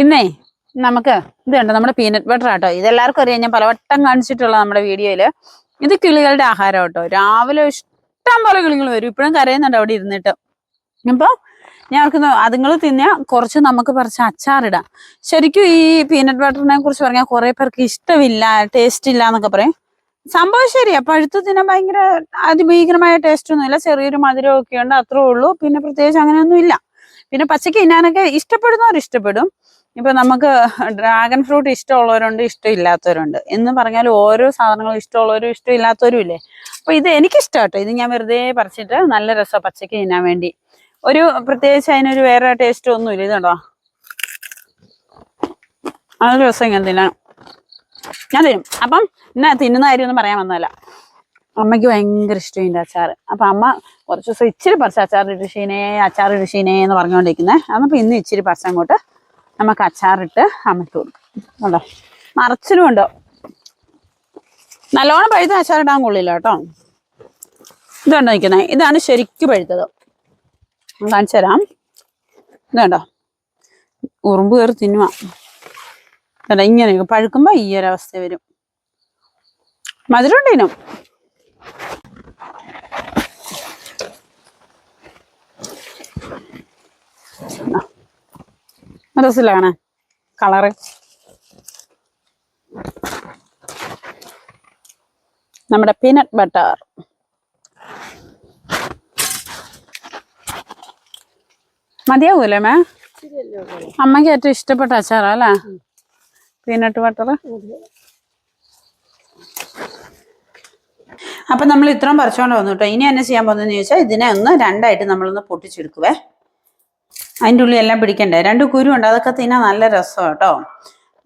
ഇന്നേ നമുക്ക് ഇത് നമ്മുടെ പീനട്ട് ബട്ടർ ആട്ടോ. ഇതെല്ലാവർക്കും അറിയാം ഞാൻ പലവട്ടം കാണിച്ചിട്ടുള്ള നമ്മുടെ വീഡിയോയിൽ. ഇത് കിളികളുടെ ആഹാരം കേട്ടോ രാവിലെ ഇഷ്ടം പോലെ കിളികൾ വരും. ഇപ്പോഴും കരയുന്നുണ്ട് അവിടെ ഇരുന്നിട്ട്. അപ്പോൾ ഞാൻ അവർക്ക് അതുങ്ങൾ തിന്നാ കുറച്ച് നമുക്ക് പറിച്ച് അച്ചാറിടാം ശരിക്കും ഈ പീനട്ട് ബട്ടറിനെ കുറിച്ച് പറഞ്ഞാൽ കുറെ പേർക്ക് ഇഷ്ടമില്ല ടേസ്റ്റ് ഇല്ല എന്നൊക്കെ പറയും. സംഭവം ശരിയാ. പഴുത്ത് തിന്നാൻ ഭയങ്കര അതിഭീകരമായ ടേസ്റ്റ് ഒന്നുമില്ല ചെറിയൊരു മധുരം ഒക്കെ ഉണ്ട് അത്രേ ഉള്ളൂ. പിന്നെ പ്രത്യേകിച്ച് അങ്ങനെയൊന്നും ഇല്ല. പിന്നെ പച്ചക്ക് തിന്നാനൊക്കെ ഇഷ്ടപ്പെടുന്നവർ ഇഷ്ടപ്പെടും. ഇപ്പൊ നമുക്ക് ഡ്രാഗൺ ഫ്രൂട്ട് ഇഷ്ടമുള്ളവരുണ്ട് ഇഷ്ടമില്ലാത്തവരുണ്ട്. എന്ന് പറഞ്ഞാൽ ഓരോ സാധനങ്ങളും ഇഷ്ടമുള്ളവരും ഇഷ്ടമില്ലാത്തവരും ഇല്ലേ? അപ്പൊ ഇത് എനിക്ക് കേട്ടോ ഇത് ഞാൻ വെറുതെ പറിച്ചിട്ട് നല്ല രസം പച്ചക്ക് തിന്നാൻ വേണ്ടി. ഒരു പ്രത്യേകിച്ച് അതിനൊരു വേറെ ടേസ്റ്റ് ഒന്നുമില്ല ഇത് കണ്ടോ? നല്ല രസം ഇങ്ങനെ തിന്നാൻ. ഞാൻ തരും അപ്പം എന്നാ തിന്നുന്ന കാര്യമൊന്നും പറയാൻ വന്നതല്ല. അമ്മയ്ക്ക് ഭയങ്കര ഇഷ്ടം ഇതിന്റെ അച്ചാർ അപ്പൊ അമ്മ കുറച്ച് ദിവസം ഇച്ചിരി പറിച്ച അച്ചാർ ഇടുഷീനെ അച്ചാർ ഇടുഷീനെ എന്ന് പറഞ്ഞുകൊണ്ടിരിക്കുന്നത് അന്നപ്പോൾ ഇന്ന് ഇച്ചിരി പറിച്ച അങ്ങോട്ട് നമുക്ക് അച്ചാറിട്ട് അമ്മയ്ക്ക് കൊടുക്കും. കണ്ടോ നിറച്ചിലും ഉണ്ടോ? നല്ലോണം പഴുത്ത അച്ചാറിടാൻ കൊള്ളില്ല കേട്ടോ. ഇതുണ്ടോ നിൽക്കുന്നത് ഇതാണ് ശരിക്കും പഴുത്തത്. കാണിച്ചു തരാം. ഇതുണ്ടോ ഉറുമ്പ് കയറി തിന്നുക ഇതുണ്ടോ ഇങ്ങനെ പഴുക്കുമ്പോ ഈ ഒരവസ്ഥ വരും. മധുരം രസമില്ല കാണാൻ കളറ്. നമ്മുടെ പീനട്ട് ബട്ടർ. മതിയാവൂലേ മേ? അമ്മയ്ക്ക് ഏറ്റവും ഇഷ്ടപ്പെട്ട അച്ചാറാ അല്ലേ? Peanut butter? അപ്പൊ നമ്മൾ ഇത്രയും പറിച്ചോണ്ട് വന്നു കേട്ടോ. ഇനി എന്നെ ചെയ്യാൻ പോകുന്നതെന്ന് ചോദിച്ചാൽ ഇതിനെ ഒന്ന് രണ്ടായിട്ട് നമ്മളൊന്ന് പൊട്ടിച്ചെടുക്കുവേ. അതിന്റെ ഉള്ളിൽ എല്ലാം പിടിക്കണ്ടേ? രണ്ട് കുരു ഉണ്ട് അതൊക്കെ തിന്നാൻ നല്ല രസമാണ് കേട്ടോ.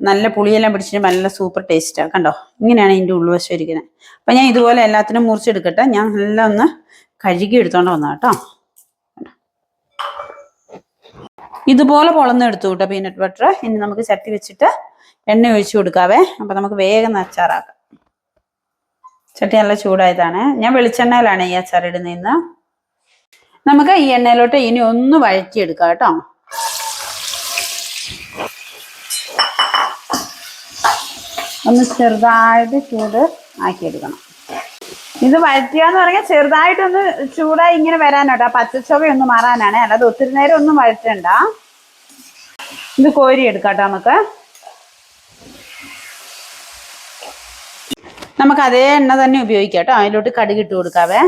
നല്ല പുളിയെല്ലാം പിടിച്ചിട്ട് നല്ല സൂപ്പർ ടേസ്റ്റാണ് കണ്ടോ? ഇങ്ങനെയാണ് ഇതിന്റെ ഉള്ളുവശം ഇരിക്കുന്നത്. അപ്പം ഞാൻ ഇതുപോലെ എല്ലാത്തിനും മുറിച്ചെടുക്കട്ടെ. ഞാൻ നല്ല ഒന്ന് കഴുകി എടുത്തോണ്ട് വന്നാ കേട്ടോ. ഇതുപോലെ പൊളന്ന് എടുത്തു കേട്ടോ പീനട്ട് ബട്ടർ ഇനി നമുക്ക് ചട്ടി വെച്ചിട്ട് എണ്ണ ഒഴിച്ച് കൊടുക്കാവേ. അപ്പം നമുക്ക് വേഗം അച്ചാറാക്കാം. ചട്ടി നല്ല ചൂടായതാണ്. ഞാൻ വെളിച്ചെണ്ണയിലാണ് ഈ അച്ചാർ ഇടുന്നതെന്ന്. നമുക്ക് ഈ എണ്ണയിലോട്ട് ഇനി ഒന്ന് വഴറ്റിയെടുക്കാം കേട്ടോ. ഒന്ന് ചെറുതായിട്ട് ചൂട് ആക്കിയെടുക്കണം. ഇത് വഴറ്റിയാന്ന് പറഞ്ഞാൽ ചെറുതായിട്ടൊന്ന് ചൂടായി ഇങ്ങനെ വരാനോട്ടോ. പച്ചച്ചൊവയൊന്ന് മാറാനാണ്. അല്ലാതെ ഒത്തിരി നേരം ഒന്നും വഴറ്റണ്ട. ഇത് കോരി എടുക്കാട്ടോ നമുക്ക്. നമുക്ക് അതേ എണ്ണ തന്നെ ഉപയോഗിക്കാം കേട്ടോ. അതിലോട്ട് കടുകിട്ട് കൊടുക്കാവേ.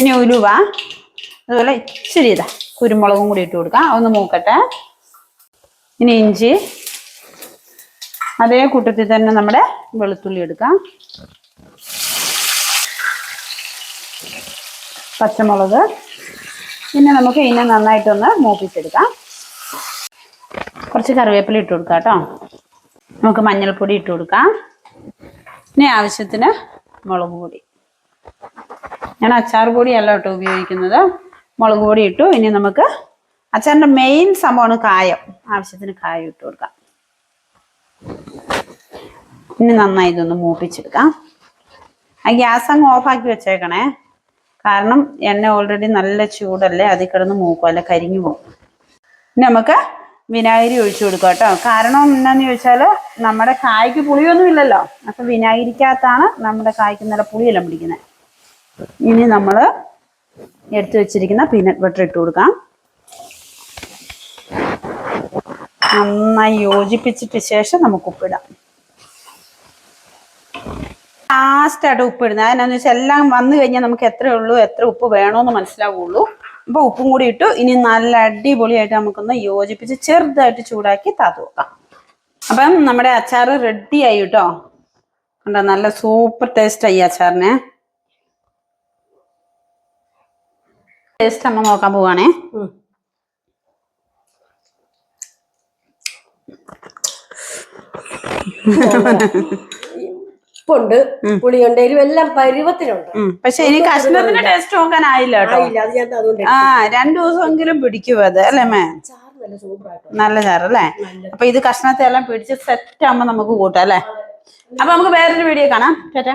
ഇനി ഉലുവ അതുപോലെ ഇച്ചിരി ഇതാ കുരുമുളകും കൂടി ഇട്ട് കൊടുക്കാം. ഒന്ന് മൂക്കട്ടെ. ഇനി ഇഞ്ചി. അതേ കൂട്ടത്തിൽ തന്നെ നമ്മുടെ വെളുത്തുള്ളി എടുക്കാം. പച്ചമുളക്. പിന്നെ നമുക്ക് ഇതിനെ നന്നായിട്ടൊന്ന് മൂപ്പിച്ചെടുക്കാം. കുറച്ച് കറിവേപ്പില ഇട്ട് കൊടുക്കാം കേട്ടോ. നമുക്ക് മഞ്ഞൾപ്പൊടി ഇട്ട് കൊടുക്കാം. ഇനി ആവശ്യത്തിന് മുളക് പൊടി. ഞാൻ അച്ചാർ പൊടിയല്ല കേട്ടോ ഉപയോഗിക്കുന്നത്. മുളക് പൊടി ഇട്ടു. ഇനി നമുക്ക് അച്ചാറിന്റെ മെയിൻ സംഭവമാണ് കായം. ആവശ്യത്തിന് കായം ഇട്ട് കൊടുക്കാം. ഇനി നന്നായി ഇതൊന്ന് മൂപ്പിച്ചെടുക്കാം. ആ ഗ്യാസ് അങ്ങ് ഓഫാക്കി വെച്ചേക്കണേ. കാരണം എണ്ണ ഓൾറെഡി നല്ല ചൂടല്ലേ? അതിൽ കിടന്ന് മൂക്കും. അല്ലെ കരിഞ്ഞു പോകും. ഇനി നമുക്ക് വിനാഗിരി ഒഴിച്ചു കൊടുക്കാം കേട്ടോ. കാരണം എന്താണെന്ന് ചോദിച്ചാൽ നമ്മുടെ കായ്ക്ക് പുളിയൊന്നും ഇല്ലല്ലോ. അപ്പം വിനാഗിരിക്കകത്താണ് നമ്മുടെ കായ്ക്ക് നല്ല പുളിയെല്ലാം പിടിക്കുന്നത്. ഇനി നമ്മൾ എടുത്തു വെച്ചിരിക്കുന്ന പീനട്ട് ബട്ടർ ഇട്ട് കൊടുക്കാം. നന്നായി യോജിപ്പിച്ചിട്ട് ശേഷം നമുക്ക് ഉപ്പിടാം. ലാസ്റ്റ് ആയിട്ട് ഉപ്പിടുന്നത്. അതിനെന്ന് വെച്ചാൽ എല്ലാം വന്നു കഴിഞ്ഞാൽ നമുക്ക് എത്രയേ ഉള്ളൂ എത്ര ഉപ്പ് വേണമെന്ന് മനസ്സിലാവുള്ളൂ. അപ്പോൾ ഉപ്പും കൂടി ഇട്ടു. ഇനി നല്ല അടിപൊളിയായിട്ട് നമുക്കൊന്ന് യോജിപ്പിച്ച് ചെറുതായിട്ട് ചൂടാക്കി താത്തു വെക്കാം അപ്പം നമ്മുടെ അച്ചാർ റെഡി ആയി കേട്ടോ. കണ്ടോ നല്ല സൂപ്പർ ടേസ്റ്റ് ആയി അച്ചാറിനെ. ടേസ്റ്റ് അമ്മ നോക്കാൻ പോവാണേ. ഉപ്പുണ്ട് പുളിയുണ്ട് എരിവ് എല്ലാം പരുവത്തിലുണ്ട്. പക്ഷെ ഇനി കഷ്ണത്തിന്റെ ടേസ്റ്റ് കേട്ടോ. ആയില്ല ആ രണ്ടു ദിവസമെങ്കിലും പിടിക്കും അത് അല്ലേ മേ ചാറ് നല്ല നല്ല ചാറല്ലേ അപ്പൊ ഇത് കഷ്ണത്തെ എല്ലാം പിടിച്ച് സെറ്റ് ആകുമ്പോ നമുക്ക് കൂട്ടാം അല്ലേ? അപ്പൊ നമുക്ക് വേറൊരു വീഡിയോ കാണാം. ചേട്ടാ